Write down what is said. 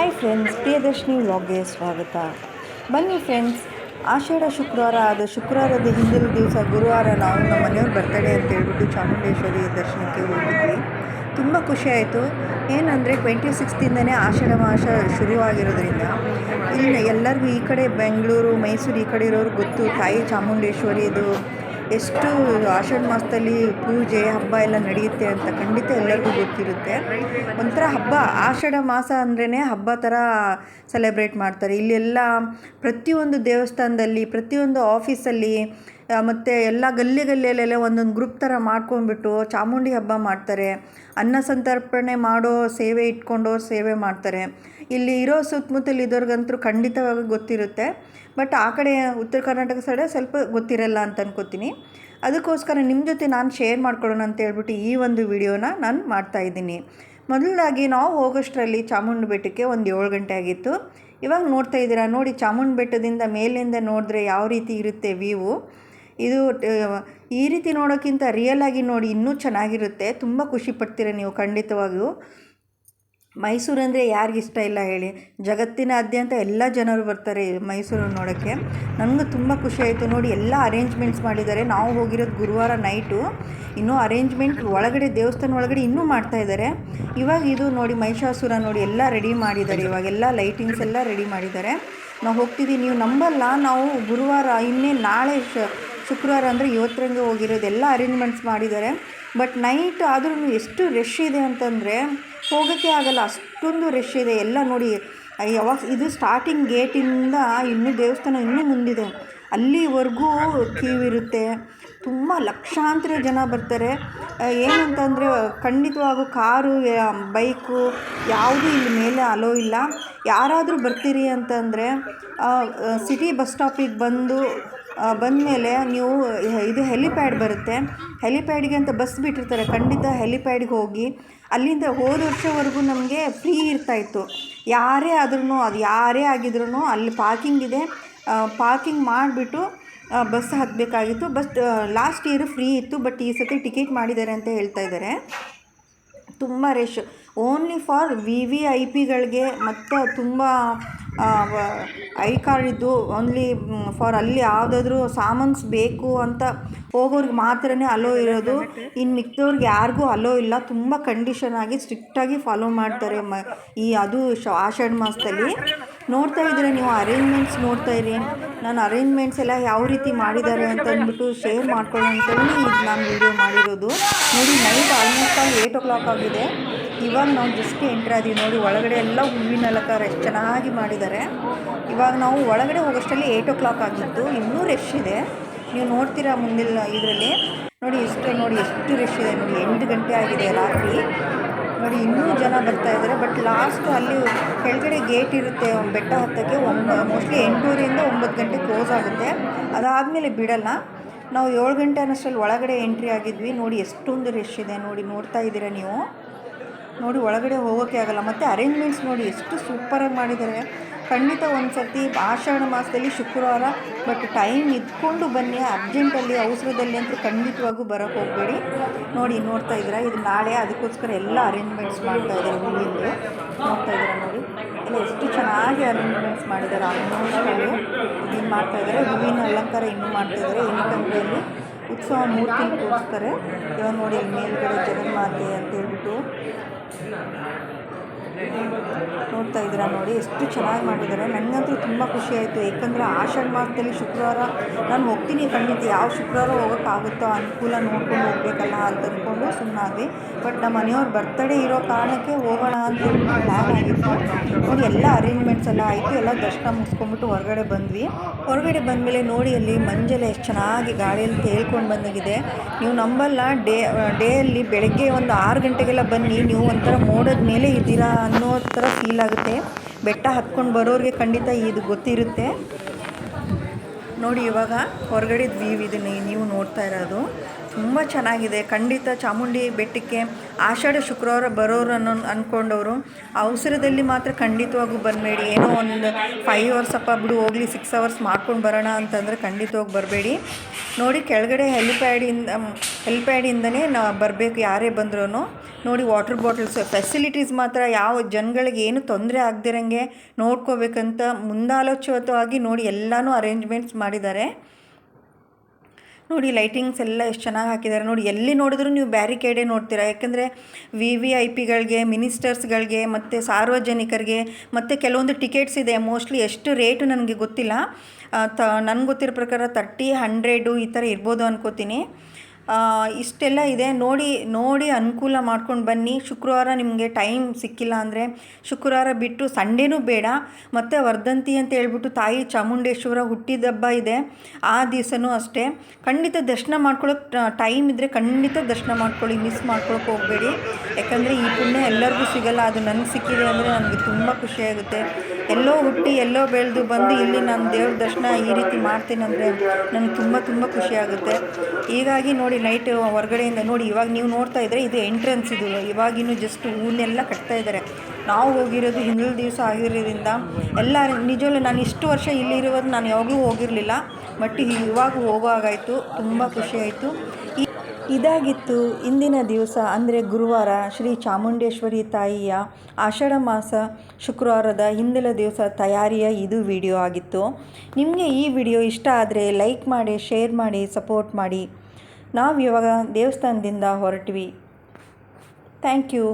Hi friends Priyadarshini ವ್ಲಾಗ್ಗೆ ಸ್ವಾಗತ. ಬನ್ನಿ friends ಆಷಾಢ ಶುಕ್ರವಾರ ಆದ ಶುಕ್ರವಾರದ ಹಿಂದಿನ ದಿವಸ ಗುರುವಾರ ನಾವು ನಮ್ಮ ಮನೆಯವ್ರ ಬರ್ತಡೇ ಅಂತ ಹೇಳ್ಬಿಟ್ಟು ಚಾಮುಂಡೇಶ್ವರಿ ದರ್ಶನಕ್ಕೆ ಹೋಗಿದ್ವಿ. ತುಂಬ ಆಯಿತು. ಏನಂದರೆ ಟ್ವೆಂಟಿ ಸಿಕ್ಸ್ತಿಂದನೇ ಆಷಾಢ ಮಾಸ ಶುರುವಾಗಿರೋದ್ರಿಂದ ಇಲ್ಲಿ ಎಲ್ಲರಿಗೂ ಈ ಕಡೆ ಬೆಂಗಳೂರು, ಮೈಸೂರು ಈ ಕಡೆ ಇರೋರು ಗೊತ್ತು, ತಾಯಿ ಚಾಮುಂಡೇಶ್ವರಿದು ಎಷ್ಟು ಆಷಾಢ ಮಾಸದಲ್ಲಿ ಪೂಜೆ, ಹಬ್ಬ ಎಲ್ಲ ನಡೆಯುತ್ತೆ ಅಂತ ಖಂಡಿತ ಎಲ್ಲರಿಗೂ ಗೊತ್ತಿರುತ್ತೆ. ಒಂಥರ ಹಬ್ಬ, ಆಷಾಢ ಮಾಸ ಅಂದ್ರೇ ಹಬ್ಬ ಥರ ಸೆಲೆಬ್ರೇಟ್ ಮಾಡ್ತಾರೆ. ಇಲ್ಲೆಲ್ಲ ಪ್ರತಿಯೊಂದು ದೇವಸ್ಥಾನದಲ್ಲಿ, ಪ್ರತಿಯೊಂದು ಆಫೀಸಲ್ಲಿ ಮತ್ತು ಎಲ್ಲ ಗಲ್ಲಿ ಗಲ್ಲಿಯಲ್ಲೆಲ್ಲ ಒಂದೊಂದು ಗ್ರೂಪ್ ಥರ ಮಾಡ್ಕೊಂಡ್ಬಿಟ್ಟು ಚಾಮುಂಡಿ ಹಬ್ಬ ಮಾಡ್ತಾರೆ. ಅನ್ನ ಸಂತರ್ಪಣೆ ಮಾಡೋ ಸೇವೆ ಇಟ್ಕೊಂಡು ಸೇವೆ ಮಾಡ್ತಾರೆ. ಇಲ್ಲಿ ಇರೋ ಸುತ್ತಮುತ್ತಲು ಇದ್ದವ್ರಿಗಂತೂ ಖಂಡಿತವಾಗಿ ಗೊತ್ತಿರುತ್ತೆ. ಬಟ್ ಆ ಕಡೆ ಉತ್ತರ ಕರ್ನಾಟಕ ಸೈಡೆ ಸ್ವಲ್ಪ ಗೊತ್ತಿರಲ್ಲ ಅಂತ ಅನ್ಕೋತೀನಿ. ಅದಕ್ಕೋಸ್ಕರ ನಿಮ್ಮ ಜೊತೆ ನಾನು ಶೇರ್ ಮಾಡ್ಕೊಳ್ಳೋಣ ಅಂತ ಹೇಳ್ಬಿಟ್ಟು ಈ ಒಂದು ವಿಡಿಯೋನ ನಾನು ಮಾಡ್ತಾಯಿದ್ದೀನಿ ಮೊದಲಾಗಿ ನಾವು ಹೋಗೋಷ್ಟರಲ್ಲಿ ಚಾಮುಂಡಿ ಬೆಟ್ಟಕ್ಕೆ ಒಂದು ಏಳು ಗಂಟೆ ಆಗಿತ್ತು. ಇವಾಗ ನೋಡ್ತಾ ಇದ್ದೀರಾ? ನೋಡಿ, ಚಾಮುಂಡಿ ಬೆಟ್ಟದಿಂದ ಮೇಲಿಂದ ನೋಡಿದ್ರೆ ಯಾವ ರೀತಿ ಇರುತ್ತೆ ವ್ಯೂವು ಇದು ಈ ರೀತಿ ನೋಡೋಕ್ಕಿಂತ ರಿಯಲ್ ಆಗಿ ನೋಡಿ ಇನ್ನೂ ಚೆನ್ನಾಗಿರುತ್ತೆ. ತುಂಬ ಖುಷಿ ಪಡ್ತೀರ ನೀವು? ಖಂಡಿತವಾಗಿಯೂ ಮೈಸೂರು ಅಂದರೆ ಯಾರಿಗಿಷ್ಟ ಇಲ್ಲ ಹೇಳಿ. ಜಗತ್ತಿನಾದ್ಯಂತ ಎಲ್ಲ ಜನರು ಬರ್ತಾರೆ ಮೈಸೂರು ನೋಡೋಕ್ಕೆ. ನನಗೂ ತುಂಬ ಖುಷಿ ಆಯಿತು. ನೋಡಿ, ಎಲ್ಲ ಅರೇಂಜ್ಮೆಂಟ್ಸ್ ಮಾಡಿದ್ದಾರೆ. ನಾವು ಹೋಗಿರೋದು ಗುರುವಾರ ನೈಟು ಇನ್ನೂ ಅರೇಂಜ್ಮೆಂಟ್ ಒಳಗಡೆ, ದೇವಸ್ಥಾನ ಒಳಗಡೆ ಇನ್ನೂ ಮಾಡ್ತಾ ಇದ್ದಾರೆ. ಇವಾಗ ಇದು ನೋಡಿ, ಮಹಿಷಾಸುರ ನೋಡಿ ಎಲ್ಲ ರೆಡಿ ಮಾಡಿದ್ದಾರೆ. ಇವಾಗೆಲ್ಲ ಲೈಟಿಂಗ್ಸ್ ಎಲ್ಲ ರೆಡಿ ಮಾಡಿದ್ದಾರೆ. ನಾವು ಹೋಗ್ತಿದ್ದೀವಿ ನೀವು ನಂಬಲ್ಲ. ನಾವು ಗುರುವಾರ ಇನ್ನೇ ನಾಳೆ ಶುಕ್ರವಾರ ಅಂದರೆ ಇವತ್ತರಂಗೆ ಹೋಗಿರೋದು. ಎಲ್ಲ ಅರೇಂಜ್ಮೆಂಟ್ಸ್ ಮಾಡಿದ್ದಾರೆ. ಬಟ್ ನೈಟ್ ಆದ್ರೂ ಎಷ್ಟು ರಶ್ ಇದೆ ಅಂತಂದರೆ ಹೋಗೋಕ್ಕೆ ಆಗಲ್ಲ, ಅಷ್ಟೊಂದು ರಶ್ ಇದೆ. ಎಲ್ಲ ನೋಡಿ ಯಾವಾಗ ಇದು ಸ್ಟಾರ್ಟಿಂಗ್ ಗೇಟಿಂದ ಇನ್ನೂ ದೇವಸ್ಥಾನ ಇನ್ನೂ ಮುಂದಿದೆ. ಅಲ್ಲಿವರೆಗೂ ಕ್ಯೂ ಇರುತ್ತೆ. ತುಂಬ ಲಕ್ಷಾಂತರ ಜನ ಬರ್ತಾರೆ. ಏನಂತಂದರೆ, ಖಂಡಿತವಾಗೂ ಕಾರು ಬೈಕು ಯಾವುದೂ ಇಲ್ಲಿ ಮೇಲೆ ಅಲೋ ಇಲ್ಲ. ಯಾರಾದರೂ ಬರ್ತೀರಿ ಅಂತಂದರೆ ಸಿಟಿ ಬಸ್ ಸ್ಟಾಪಿಗೆ ಬಂದು ಬಂದಮೇಲೆ ನೀವು, ಹ- ಇದು ಹೆಲಿಪ್ಯಾಡ್ ಬರುತ್ತೆ. ಹೆಲಿಪ್ಯಾಡಿಗೆ ಅಂತ ಬಸ್ ಬಿಟ್ಟಿರ್ತಾರೆ. ಖಂಡಿತ ಹೆಲಿಪ್ಯಾಡ್ಗೆ ಹೋಗಿ ಅಲ್ಲಿಂದ ಹೋದ ವರ್ಷವರೆಗೂ ನಮಗೆ ಫ್ರೀ ಇರ್ತಾಯಿತ್ತು ಯಾರೇ ಆದ್ರೂ ಅದು ಯಾರೇ ಆಗಿದ್ರೂ ಅಲ್ಲಿ ಪಾರ್ಕಿಂಗ್ ಇದೆ. ಪಾರ್ಕಿಂಗ್ ಮಾಡಿಬಿಟ್ಟು ಬಸ್ ಹತ್ತಬೇಕಾಗಿತ್ತು ಬಸ್ ಲಾಸ್ಟ್ ಇಯರ್ ಫ್ರೀ ಇತ್ತು. ಬಟ್ ಈ ಸತಿ ಟಿಕೆಟ್ ಮಾಡಿದ್ದಾರೆ ಅಂತ ಹೇಳ್ತಾ ಇದ್ದಾರೆ. ತುಂಬ rush only for V V I ಪಿಗಳಿಗೆ ಮತ್ತು ತುಂಬ ಐ ಕಾರ್ಡ್ ಇದ್ದು ಓನ್ಲಿ ಫಾರ್ ಅಲ್ಲಿ ಯಾವುದಾದ್ರೂ ಸಾಮಾನ್ಸ್ ಬೇಕು ಅಂತ ಹೋಗೋರಿಗೆ ಮಾತ್ರನೇ ಅಲೋ ಇರೋದು. ಇನ್ನು ಮಿಕ್ಕೋರ್ಗೆ ಯಾರಿಗೂ ಅಲೋ ಇಲ್ಲ. ತುಂಬ ಕಂಡೀಷನ್ ಆಗಿ ಸ್ಟ್ರಿಕ್ಟಾಗಿ ಫಾಲೋ ಮಾಡ್ತಾರೆ ಮ, ಈ ಅದು ಶ, ಆಷಾಢ ಮಾಸದಲ್ಲಿ. ನೋಡ್ತಾ ಇದ್ದೀರಾ ನೀವು ಅರೇಂಜ್ಮೆಂಟ್ಸ್ ನೋಡ್ತಾ ಇರಿ. ನಾನು ಅರೇಂಜ್ಮೆಂಟ್ಸ್ ಎಲ್ಲ ಯಾವ ರೀತಿ ಮಾಡಿದ್ದಾರೆ ಅಂತ ಅಂದ್ಬಿಟ್ಟು ಶೇರ್ ಮಾಡ್ಕೊಳ್ಳೋ ಅಂತೇಳಿ ನಾನು ವೀಡಿಯೋ ಮಾಡಿರೋದು. ನೋಡಿ night almost all eight o'clock ಆಗಿದೆ. ಇವಾಗ ನಾವು ಜಸ್ಟ್ ಎಂಟ್ರ್ ಆದೀವಿ ನೋಡಿ, ಒಳಗಡೆ ಎಲ್ಲ ಹೂವಿನ ಅಲಂಕಾರ ಎಷ್ಟು ಚೆನ್ನಾಗಿ ಮಾಡಿದ್ದಾರೆ. ಇವಾಗ ನಾವು ಒಳಗಡೆ ಹೋಗೋಷ್ಟರಲ್ಲಿ ಏಯ್ಟ್ ಓ ಕ್ಲಾಕ್ ಆಗಿತ್ತು, ಇನ್ನೂ ರಶ್ ಇದೆ. ನೀವು ನೋಡ್ತೀರಾ ಮುಂದಿನ ಇದರಲ್ಲಿ. ನೋಡಿ ಎಷ್ಟು ನೋಡಿ, ಎಷ್ಟು ರಶ್ ಇದೆ ನೋಡಿ, ಎಂಟು ಗಂಟೆ ಆಗಿದೆ ರಾತ್ರಿ. ನೋಡಿ, ಇನ್ನೂ ಜನ ಬರ್ತಾ ಇದ್ದಾರೆ ಬಟ್ ಲಾಸ್ಟ್ ಅಲ್ಲಿ ಕೆಳಗಡೆ ಗೇಟ್ ಇರುತ್ತೆ, ಬೆಟ್ಟ ಹತ್ತೋಕ್ಕೆ, ಒಂಬ ಮೋಸ್ಟ್ಲಿ ಎಂಟೂರಿಂದ ಒಂಬತ್ತು ಗಂಟೆ ಕ್ಲೋಸ್ ಆಗುತ್ತೆ. ಅದಾದಮೇಲೆ ಬಿಡಲ್ಲ. ನಾವು ಏಳು ಗಂಟೆ ಅನ್ನೋಷ್ಟರಲ್ಲಿ ಒಳಗಡೆ ಎಂಟ್ರಿ ಆಗಿದ್ವಿ. ನೋಡಿ, ಎಷ್ಟೊಂದು ರಶ್ ಇದೆ ನೋಡಿ, ನೋಡ್ತಾ ಇದ್ದೀರಾ ನೀವು? ನೋಡಿ ಒಳಗಡೆ ಹೋಗೋಕ್ಕೆ ಆಗಲ್ಲ. ಮತ್ತು ಅರೇಂಜ್ಮೆಂಟ್ಸ್ ನೋಡಿ ಎಷ್ಟು ಸೂಪರಾಗಿ ಮಾಡಿದ್ದಾರೆ. ಖಂಡಿತ ಒಂದು ಸರ್ತಿ ಆಷಾಢ ಮಾಸದಲ್ಲಿ ಶುಕ್ರವಾರ ಬಟ್ ಟೈಮ್ ಇದ್ಕೊಂಡು ಬನ್ನಿ. ಅರ್ಜೆಂಟಲ್ಲಿ ಅವಸರದಲ್ಲಿ ಅಂತೂ ಖಂಡಿತವಾಗೂ ಬರೋಕ್ಕೆ ಹೋಗಬೇಡಿ. ನೋಡಿ ನೋಡ್ತಾ ಇದ್ದೀರಾ? ಇದು ನಾಳೆ ಅದಕ್ಕೋಸ್ಕರ ಎಲ್ಲ ಅರೇಂಜ್ಮೆಂಟ್ಸ್ ಮಾಡ್ತಾ ಇದ್ದಾರೆ ಹೂವಿಂದು ನೋಡ್ತಾ ಇದ್ದೀರಾ ನೋಡಿ? ಎಲ್ಲ ಎಷ್ಟು ಚೆನ್ನಾಗಿ ಅರೇಂಜ್ಮೆಂಟ್ಸ್ ಮಾಡಿದ್ದಾರೆ. ಆಲ್ಮೋಸ್ಟ್ ಅಲ್ಲಿ ಮಾಡ್ತಾ ಇದ್ದಾರೆ. ಹೂವಿನ ಅಲಂಕಾರ ಇನ್ನೂ ಮಾಡ್ತಾ ಇದ್ದಾರೆ. ಏನಕ್ಕಂದ್ರೆ ಇಲ್ಲಿ ಉತ್ಸವ ಮೂರ್ತಿ ಕೂರಿಸ್ತಾರೆ ಇವಾಗ ನೋಡಿ ಮೇಲ್ಗಡೆ ಜಗನ್ಮಾತೆ ಅಂತ ಹೇಳ್ಬಿಟ್ಟು ನೋಡ್ತಾ ಇದ್ದೀರಾ ನೋಡಿ, ಎಷ್ಟು ಚೆನ್ನಾಗಿ ಮಾಡಿದ್ದಾರೆ. ನನಗಂತೂ ತುಂಬ ಖುಷಿ ಆಯಿತು. ಏಕೆಂದರೆ ಆಷಾಢ ಮಾಸದಲ್ಲಿ ಶುಕ್ರವಾರ ನಾನು ಹೋಗ್ತೀನಿ. ಖಂಡಿತ ಯಾವ ಶುಕ್ರವಾರ ಹೋಗೋಕ್ಕಾಗುತ್ತೋ ಅನುಕೂಲ ನೋಡ್ಕೊಂಡು ಹೋಗ್ಬೇಕಲ್ಲ ಅಂತ ಸುಮ್ಮನಾದ್ವಿ ಬಟ್ ನಮ್ಮ ಮನೆಯವ್ರು ಬರ್ತಡೇ ಇರೋ ಕಾರಣಕ್ಕೆ ಹೋಗೋಣ ಅಂತ ಪ್ಲ್ಯಾನ್ ಆಗಿತ್ತು. ನೋಡಿ ಎಲ್ಲ ಅರೇಂಜ್ಮೆಂಟ್ಸ್ ಎಲ್ಲ ಆಯಿತು. ಎಲ್ಲ ದರ್ಶನ ಮುಗಿಸ್ಕೊಂಡ್ಬಿಟ್ಟು ಹೊರಗಡೆ ಬಂದ್ವಿ. ಹೊರಗಡೆ ಬಂದಮೇಲೆ ನೋಡಿ ಅಲ್ಲಿ ಮಂಜೆಲ್ಲ ಎಷ್ಟು ಚೆನ್ನಾಗಿ ಗಾಳಿಯಲ್ಲಿ ತೇಳ್ಕೊಂಡು ಬಂದಾಗಿದೆ. ನೀವು ನಂಬಲ್ಲ, ಡೇ, ಡೇಯಲ್ಲಿ ಬೆಳಗ್ಗೆ ಒಂದು ಆರು ಗಂಟೆಗೆಲ್ಲ ಬನ್ನಿ. ನೀವು ಒಂಥರ ಮೋಡದ ಮೇಲೆ ಇದ್ದೀರಾ ಅನ್ನೋ ಥರ ಫೀಲ್ ಆಗುತ್ತೆ. ಬೆಟ್ಟ ಹತ್ಕೊಂಡು ಬರೋರಿಗೆ ಖಂಡಿತ ಇದು ಗೊತ್ತಿರುತ್ತೆ. ನೋಡಿ ಇವಾಗ ಹೊರಗಡೆ ವ್ಯೂ ಇದನ್ನೇ, ನೀವು ನೋಡ್ತಾ ಇರೋದು. ತುಂಬ ಚೆನ್ನಾಗಿದೆ. ಖಂಡಿತ ಚಾಮುಂಡಿ ಬೆಟ್ಟಕ್ಕೆ ಆಷಾಢ ಶುಕ್ರವಾರ ಬರೋರು ಅನ್ನೋ ಅಂದ್ಕೊಂಡವರು ಅವಸರದಲ್ಲಿ ಮಾತ್ರ ಖಂಡಿತವಾಗೂ ಬರಬೇಡಿ ಏನೋ ಒಂದು ಫೈವ್ ಅವರ್ಸ್ ಅಪ್ಪ ಬಿಡು, ಹೋಗಲಿ ಸಿಕ್ಸ್ ಅವರ್ಸ್ ಮಾಡ್ಕೊಂಡು ಬರೋಣ ಅಂತಂದರೆ ಖಂಡಿತವಾಗಿ ಬರಬೇಡಿ. ನೋಡಿ, ಕೆಳಗಡೆ ಹೆಲಿಪ್ಯಾಡಿಂದ ಹೆಲಿಪ್ಯಾಡಿಂದನೇ ನಾ ಬರಬೇಕು, ಯಾರೇ ಬಂದ್ರೂ ನೋಡಿ ವಾಟರ್ ಬಾಟಲ್ಸ್ ಫೆಸಿಲಿಟೀಸ್ ಮಾತ್ರ, ಯಾವ ಜನಗಳಿಗೆ ಏನು ತೊಂದರೆ ಆಗದಿರಂಗೆ ನೋಡ್ಕೋಬೇಕಂತ ಮುಂದಾಲೋಚಿತವಾಗಿ ನೋಡಿ, ಎಲ್ಲನೂ ಅರೇಂಜ್ಮೆಂಟ್ಸ್ ಮಾಡಿದ್ದಾರೆ. ನೋಡಿ ಲೈಟಿಂಗ್ಸ್ ಎಲ್ಲ ಎಷ್ಟು ಚೆನ್ನಾಗಿ ಹಾಕಿದ್ದಾರೆ. ನೋಡಿ, ಎಲ್ಲಿ ನೋಡಿದ್ರು ನೀವು ಬ್ಯಾರಿಕೇಡೇ ನೋಡ್ತೀರಾ. ಯಾಕೆಂದರೆ ವಿ ವಿ ಐ ಪಿಗಳಿಗೆ ಮಿನಿಸ್ಟರ್ಸ್ಗಳಿಗೆ ಮತ್ತು ಸಾರ್ವಜನಿಕರಿಗೆ, ಮತ್ತು ಕೆಲವೊಂದು ಟಿಕೆಟ್ಸ್ ಇದೆ. ಮೋಸ್ಟ್ಲಿ ಎಷ್ಟು ರೇಟು ನನಗೆ ಗೊತ್ತಿಲ್ಲ. ತ, ನನಗೆ ಗೊತ್ತಿರೋ ಪ್ರಕಾರ ತರ್ಟಿ ಹಂಡ್ರೆಡು ಈ ಥರ ಇರ್ಬೋದು ಅನ್ಕೋತೀನಿ. ಇಷ್ಟೆಲ್ಲ ಇದೆ. ನೋಡಿ ನೋಡಿ ಅನುಕೂಲ ಮಾಡ್ಕೊಂಡು ಬನ್ನಿ. ಶುಕ್ರವಾರ ನಿಮಗೆ ಟೈಮ್ ಸಿಕ್ಕಿಲ್ಲ ಅಂದರೆ ಶುಕ್ರವಾರ ಬಿಟ್ಟು ಸಂಡೇನೂ ಬೇಡ. ಮತ್ತು ವರ್ಧಂತಿ ಅಂತ ಹೇಳ್ಬಿಟ್ಟು ತಾಯಿ ಚಾಮುಂಡೇಶ್ವರ ಹುಟ್ಟಿದ ಹಬ್ಬ ಇದೆ. ಆ ದಿವಸನೂ ಅಷ್ಟೇ. ಖಂಡಿತ ದರ್ಶನ ಮಾಡ್ಕೊಳ್ಳೋಕೆ ಟೈಮ್ ಇದ್ದರೆ ಖಂಡಿತ ದರ್ಶನ ಮಾಡ್ಕೊಳ್ಳಿ. ಮಿಸ್ ಮಾಡ್ಕೊಳಕ್ಕೆ ಹೋಗಬೇಡಿ. ಯಾಕಂದರೆ ಈ ಪುಣ್ಯ ಎಲ್ಲರಿಗೂ ಸಿಗಲ್ಲ. ಅದು ನನಗೆ ಸಿಕ್ಕಿದೆ ಅಂದರೆ ನನಗೆ ತುಂಬ ಖುಷಿಯಾಗುತ್ತೆ ಎಲ್ಲೋ ಹುಟ್ಟಿ, ಎಲ್ಲೋ ಬೆಳೆದು ಬಂದು ಇಲ್ಲಿ ನಾನು ದೇವ್ರ ದರ್ಶನ ಈ ರೀತಿ ಮಾಡ್ತೀನಿ ಅಂದರೆ ನನಗೆ ತುಂಬ ತುಂಬ ಖುಷಿಯಾಗುತ್ತೆ ಹೀಗಾಗಿ ನೋಡಿ ನೈಟ್ ಹೊರಗಡೆಯಿಂದ ನೋಡಿ, ಇವಾಗ ನೀವು ನೋಡ್ತಾ ಇದ್ದರೆ ಇದು ಎಂಟ್ರೆನ್ಸ್ ಇದು. ಇವಾಗಿನೂ ಜಸ್ಟ್ ಹೂನೆಲ್ಲ ಕಟ್ತಾ ಇದ್ದಾರೆ ನಾವು ಹೋಗಿರೋದು ಹಿಂದಿನ ದಿವಸ ಆಗಿರೋದ್ರಿಂದ ಎಲ್ಲ ನಿಜವಲ್ಲೂ ನಾನು ಇಷ್ಟು ವರ್ಷ ಇಲ್ಲಿರುವುದು ನಾನು ಯಾವಾಗಲೂ ಹೋಗಿರಲಿಲ್ಲ. ಬಟ್ ಇವಾಗ ಹೋಗುವಾಗಾಯಿತು ತುಂಬ ಖುಷಿಯಾಯಿತು ಇದಾಗಿತ್ತು ಇಂದಿನ ದಿವಸ ಅಂದರೆ ಗುರುವಾರ ಶ್ರೀ ಚಾಮುಂಡೇಶ್ವರಿ ತಾಯಿಯ ಆಷಾಢ ಮಾಸ ಶುಕ್ರವಾರದ ಹಿಂದಿನ ದಿವಸ ತಯಾರಿಯ ಇದು ವಿಡಿಯೋ ಆಗಿತ್ತು. ನಿಮಗೆ ಈ ವಿಡಿಯೋ ಇಷ್ಟ ಆದರೆ ಲೈಕ್ ಮಾಡಿ, ಶೇರ್ ಮಾಡಿ, ಸಪೋರ್ಟ್ ಮಾಡಿ. ನಾವು ಇವಾಗ ದೇವಸ್ಥಾನದಿಂದ ಹೊರಟ್ವಿ. Thank you